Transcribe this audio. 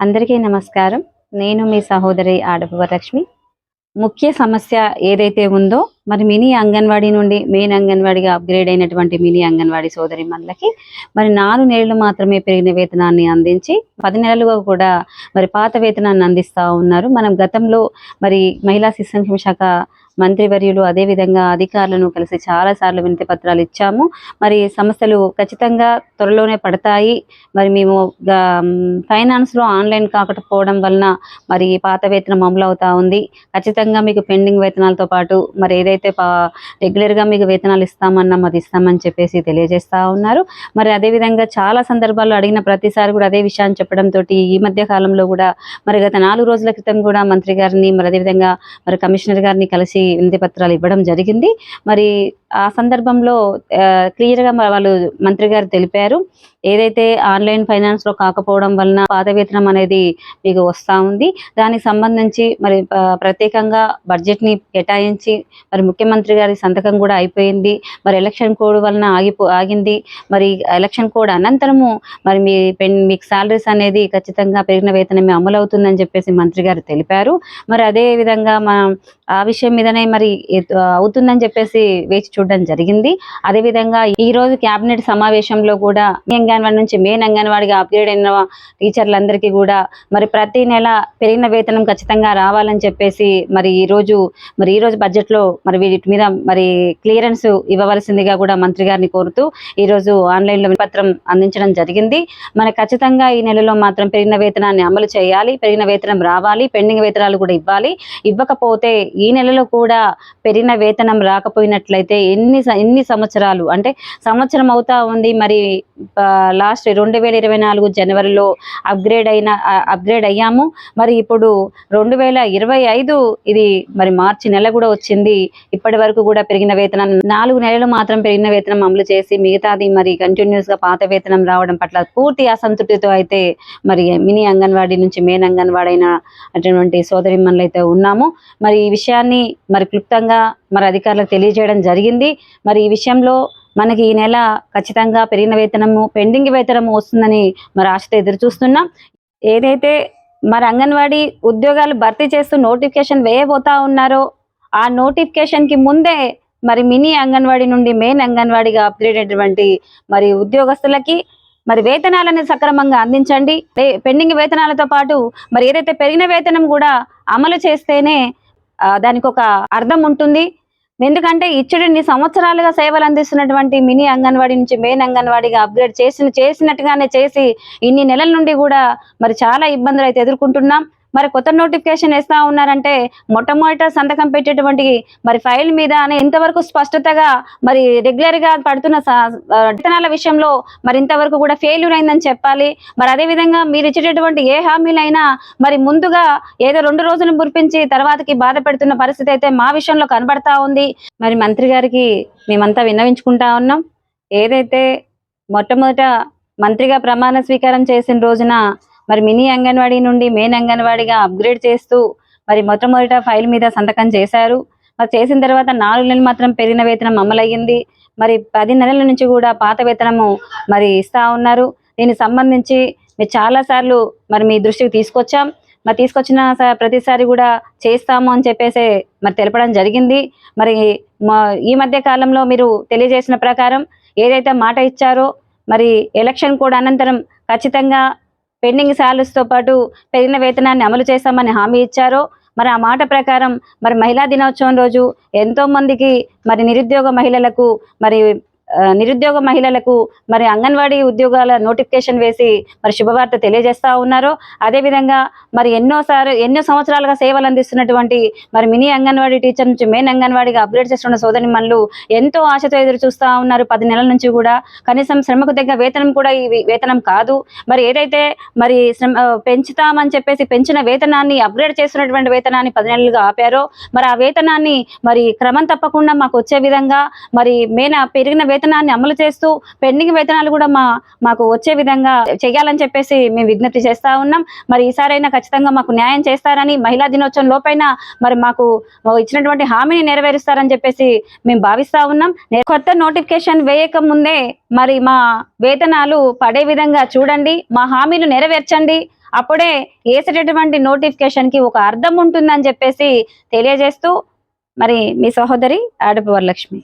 అందరికీ నమస్కారం. నేను మీ సహోదరి ఆడపువరలక్ష్మి ముఖ్య సమస్య ఏదైతే ఉందో మరి మినీ అంగన్వాడీ నుండి మెయిన్ అంగన్వాడీగా అప్గ్రేడ్ అయినటువంటి మినీ అంగన్వాడీ సోదరి మనలకి మరి నాలుగు నెలలు మాత్రమే పెరిగిన వేతనాన్ని అందించి పది నెలలుగా కూడా మరి పాత వేతనాన్ని అందిస్తా ఉన్నారు. మనం గతంలో మరి మహిళా శిశు సంక్షేమ శాఖ మంత్రివర్యులు అదేవిధంగా అధికారులను కలిసి చాలా సార్లు వినతి పత్రాలు ఇచ్చాము. మరి సంస్థలు ఖచ్చితంగా త్వరలోనే పడతాయి. మరి మేము ఫైనాన్స్లో ఆన్లైన్ కాకపోవడం వలన మరి పాత వేతనం అమలు అవుతా ఉంది. ఖచ్చితంగా మీకు పెండింగ్ వేతనాలతో పాటు మరి ఏదైతే పా- రెగ్యులర్గా మీకు వేతనాలు ఇస్తామన్నా మాది ఇస్తామని చెప్పేసి తెలియజేస్తా ఉన్నారు. మరి అదే విధంగా చాలా సందర్భాల్లో అడిగిన ప్రతిసారి కూడా అదే విషయాన్ని చెప్పడంతో ఈ మధ్య కాలంలో కూడా మరి గత నాలుగు రోజుల క్రితం కూడా మంత్రి గారిని మరి అదేవిధంగా మరి కమిషనర్ గారిని కలిసి వినతి పత్రాలు ఇవ్వడం జరిగింది. మరి ఆ సందర్భంలో క్లియర్గా వాళ్ళు మంత్రి గారు తెలిపారు. ఏదైతే ఆన్లైన్ ఫైనాన్స్లో కాకపోవడం వలన పాత వేతనం అనేది మీకు వస్తూ ఉంది. దానికి సంబంధించి మరి ప్రత్యేకంగా బడ్జెట్ని కేటాయించి మరి ముఖ్యమంత్రి గారి సంతకం కూడా అయిపోయింది. మరి ఎలక్షన్ కోడ్ వలన ఆగిపో ఆగింది. మరి ఎలక్షన్ కోడ్ అనంతరము మరి మీ పెన్ మీకు సాలరీస్ అనేది ఖచ్చితంగా పెరిగిన వేతనమే అమలు అవుతుందని చెప్పేసి మంత్రి గారు తెలిపారు. మరి అదే విధంగా మనం ఆ విషయం మీదనే మరి అవుతుందని చెప్పేసి వేచి చూడడం జరిగింది. అదే విధంగా ఈ రోజు కేబినెట్ సమావేశంలో కూడా అంగన్వాడి నుంచి మెయిన్ అంగన్వాడిగా అప్గ్రేడ్ అయిన టీచర్లందరికీ కూడా మరి ప్రతి నెల పెరిగిన వేతనం ఖచ్చితంగా రావాలని చెప్పేసి మరి ఈ రోజు మరి ఈ రోజు బడ్జెట్లో మరి వీటి మీద మరి క్లియరెన్స్ ఇవ్వవలసిందిగా కూడా మంత్రి గారిని కోరుతూ ఈ రోజు ఆన్లైన్లో పత్రం అందించడం జరిగింది. మరి ఖచ్చితంగా ఈ నెలలో మాత్రం పెరిగిన వేతనాన్ని అమలు చేయాలి పెరిగిన వేతనం రావాలి పెండింగ్ వేతనాలు కూడా ఇవ్వాలి. ఇవ్వకపోతే ఈ నెలలో కూడా పెరిగిన వేతనం రాకపోయినట్లయితే ఎన్ని ఎన్ని సంవత్సరాలు? అంటే సంవత్సరం అవుతా ఉంది మరి లాస్ట్ రెండు వేల ఇరవై నాలుగు జనవరిలో అప్గ్రేడ్ అయిన అప్గ్రేడ్ అయ్యాము. మరి ఇప్పుడు రెండు వేల ఇరవై ఐదు ఇది మరి మార్చి నెల కూడా వచ్చింది. ఇప్పటి వరకు కూడా పెరిగిన వేతనం నాలుగు నెలలు మాత్రం పెరిగిన వేతనం అమలు చేసి మిగతాది మరి కంటిన్యూస్గా పాత వేతనం రావడం పట్ల పూర్తి అసంతృప్తితో అయితే మరి మినీ అంగన్వాడీ నుంచి మెయిన్ అంగన్వాడీ అయిన అటువంటి సోదరి అయితే ఉన్నాము. మరి ఈ విషయాన్ని మరి క్లుప్తంగా మరి అధికారులకు తెలియజేయడం జరిగింది. మరి ఈ విషయంలో మనకి ఈ నెల ఖచ్చితంగా పెరిగిన వేతనము పెండింగ్ వేతనము వస్తుందని మరి ఆశతో ఎదురు చూస్తున్నాం ఏదైతే మరి అంగన్వాడీ ఉద్యోగాలు భర్తీ చేస్తూ నోటిఫికేషన్ వేయబోతా ఉన్నారో ఆ నోటిఫికేషన్కి ముందే మరి మినీ అంగన్వాడీ నుండి మెయిన్ అంగన్వాడీగా అప్గ్రేడ్ అయినటువంటి మరి ఉద్యోగస్తులకి మరి వేతనాలని సక్రమంగా అందించండి. పెండింగ్ వేతనాలతో పాటు మరి ఏదైతే పెరిగిన వేతనం కూడా అమలు చేస్తేనే దానికి ఒక అర్థం ఉంటుంది. ఎందుకంటే ఇచ్చుడిని సంవత్సరాలుగా సేవలు అందిస్తున్నటువంటి మినీ అంగన్వాడీ నుంచి మెయిన్ అంగన్వాడీగా అప్గ్రేడ్ చేసిన చేసినట్టుగానే చేసి ఇన్ని నెలల నుండి కూడా మరి చాలా ఇబ్బందులు అయితే ఎదుర్కొంటున్నాం. మరి కొత్త నోటిఫికేషన్ ఇస్తా ఉన్నారంటే మొట్టమొదట సంతకం పెట్టేటువంటి మరి ఫైల్ మీద ఇంతవరకు స్పష్టతగా మరి రెగ్యులర్గా పడుతున్న విత్తనాల విషయంలో మరి ఇంతవరకు కూడా ఫెయిల్యూర్ అయిందని చెప్పాలి. మరి అదే విధంగా మీరు ఇచ్చేటటువంటి ఏ హామీలైనా మరి ముందుగా ఏదో రెండు రోజులు మురిపించి తర్వాతకి బాధ పెడుతున్న పరిస్థితి అయితే మా విషయంలో కనబడతా ఉంది. మరి మంత్రి గారికి మేమంతా విన్నవించుకుంటా ఉన్నాం. ఏదైతే మొట్టమొదట మంత్రిగా ప్రమాణ స్వీకారం చేసిన రోజున మరి మినీ అంగన్వాడీ నుండి మెయిన్ అంగన్వాడీగా అప్గ్రేడ్ చేస్తూ మరి మొట్టమొదట ఫైల్ మీద సంతకం చేశారు. మరి చేసిన తర్వాత నాలుగు నెలలు మాత్రం పెరిగిన వేతనం అమలయ్యింది. మరి పది నెలల నుంచి కూడా పాత వేతనము మరి ఇస్తా ఉన్నారు. దీనికి సంబంధించి మేము చాలాసార్లు మరి మీ దృష్టికి తీసుకొచ్చాం. మరి తీసుకొచ్చిన స- ప్రతిసారి కూడా చేస్తాము అని చెప్పేసి మరి తెలపడం జరిగింది. మరి మా- ఈ మధ్య కాలంలో మీరు తెలియజేసిన ప్రకారం ఏదైతే మాట ఇచ్చారో మరి ఎలక్షన్ కూడా అనంతరం ఖచ్చితంగా పెండింగ్ శాలరీస్తో పాటు పెరిగిన వేతనాన్ని అమలు చేస్తామని హామీ ఇచ్చారో మరి ఆ మాట ప్రకారం మరి మహిళా దినోత్సవం రోజు ఎంతో మందికి మరి నిరుద్యోగ మహిళలకు మరి నిరుద్యోగ మహిళలకు మరి అంగన్వాడీ ఉద్యోగాల నోటిఫికేషన్ వేసి మరి శుభవార్త తెలియజేస్తా ఉన్నారు అదేవిధంగా మరి ఎన్నోసారి ఎన్నో సంవత్సరాలుగా సేవలు అందిస్తున్నటువంటి మరి మినీ అంగన్వాడీ టీచర్ నుంచి మెయిన్ అంగన్వాడీగా అప్గ్రేడ్ చేస్తున్న సోదరి మనులు ఎంతో ఆశతో ఎదురు చూస్తా ఉన్నారు. పది నెలల నుంచి కూడా కనీసం శ్రమకు తగ్గ వేతనం కూడా ఈ వేతనం కాదు. మరి ఏదైతే మరి శ్రమ పెంచుతామని చెప్పేసి పెంచిన వేతనాన్ని అప్గ్రేడ్ చేస్తున్నటువంటి వేతనాన్ని పది నెలలుగా ఆపారో మరి ఆ వేతనాన్ని మరి క్రమం తప్పకుండా మాకు వచ్చే విధంగా మరి మేన పెరిగిన వేతనం వేతనాన్ని అమలు చేస్తూ పెండింగ్ వేతనాలు కూడా మా మాకు వచ్చే విధంగా చేయాలని చెప్పేసి మేము విజ్ఞప్తి చేస్తా ఉన్నాం. మరి ఈసారైనా ఖచ్చితంగా మాకు న్యాయం చేస్తారని మహిళా దినోత్సవం లోపైన మరి మాకు ఇచ్చినటువంటి హామీని నెరవేరుస్తారని చెప్పేసి మేము భావిస్తా ఉన్నాం. కొత్త నోటిఫికేషన్ వేయక ముందే మరి మా వేతనాలు పడే విధంగా చూడండి మా హామీలు నెరవేర్చండి. అప్పుడే వేసేటటువంటి నోటిఫికేషన్కి ఒక అర్థం ఉంటుందని చెప్పేసి తెలియజేస్తూ మరి మీ సహోదరి ఆడపు వరలక్ష్మి.